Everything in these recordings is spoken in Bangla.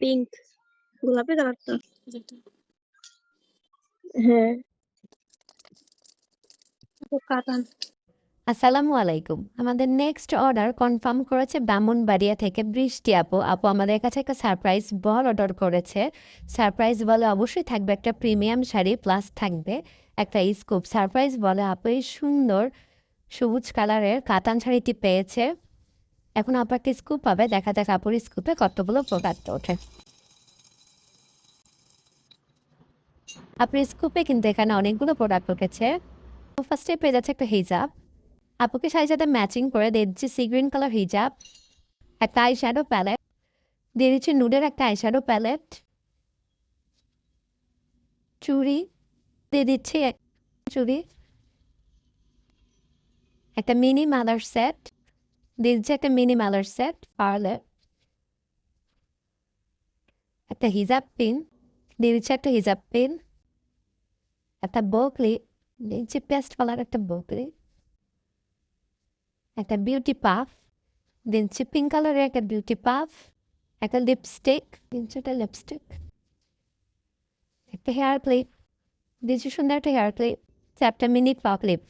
পিঙ্ক গোলাপি কালারটা। হ্যাঁ। কাতান আসসালামু আলাইকুম। আমাদের নেক্সট অর্ডার কনফার্ম করেছে ব্রাহ্মণবাড়িয়া থেকে বৃষ্টি আপু। আপু আমাদের কাছে একটা সারপ্রাইজ বল অর্ডার করেছে। সারপ্রাইজ বলে অবশ্যই থাকবে একটা প্রিমিয়াম শাড়ি প্লাস থাকবে একটা স্কুপ সারপ্রাইজ বলে আপু এই সুন্দর সবুজ কালারের কাতান শাড়িটি পেয়েছে। এখন আপু একটা স্কুপ পাবে, দেখা যাক আপুর স্কুপে কতগুলো প্রোডাক্ট ওঠে। আপুর স্কুপে কিন্তু এখানে অনেকগুলো প্রোডাক্ট উঠেছে। ফার্স্টে পেয়ে যাচ্ছে একটা হিজাব আপুকে শাড়ির সাথে ম্যাচিং করে দিয়ে দিচ্ছি সি গ্রিন কালার হিজাব একটা আই শ্যাডো প্যালেট দিয়ে দিচ্ছি নুডের একটা আই শ্যাডো প্যালেট চুড়ি। দিয়ে দিচ্ছি চুড়ি। একটা মিনি মালার সেট দিয়ে দিচ্ছি একটা মিনি মালার সেট পার্লে একটা হিজাব পিন দিয়ে দিচ্ছি একটা হিজাব পিন একটা বকলি দিচ্ছি পেস্ট কালার একটা বকলি একটা বিউটি পাফ দিচ্ছি পিঙ্ক কালারের একটা বিউটি পাফ একটা লিপস্টিক দিচ্ছি একটা লিপস্টিক একটা হেয়ার ক্লিপ দিচ্ছি সুন্দর একটা হেয়ার ক্লিপ চারটা মিনি ক্লক ক্লিপ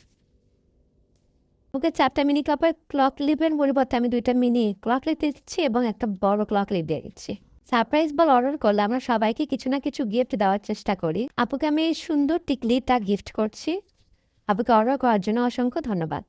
ওকে চারটা মিনি কাপের ক্লক লিভের পরিবর্তে আমি দুইটা মিনি ক্লক লিপ দিচ্ছি এবং একটা বড় ক্লক লিপ দিয়ে দিচ্ছি। সারপ্রাইজ বল অর্ডার করলে আমরা সবাইকে কিছু না কিছু গিফট দেওয়ার চেষ্টা করি। আপুকে আমি এই সুন্দর টিকলিটা গিফট করছি। আপুকে অর্ডার করার জন্য অসংখ্য ধন্যবাদ।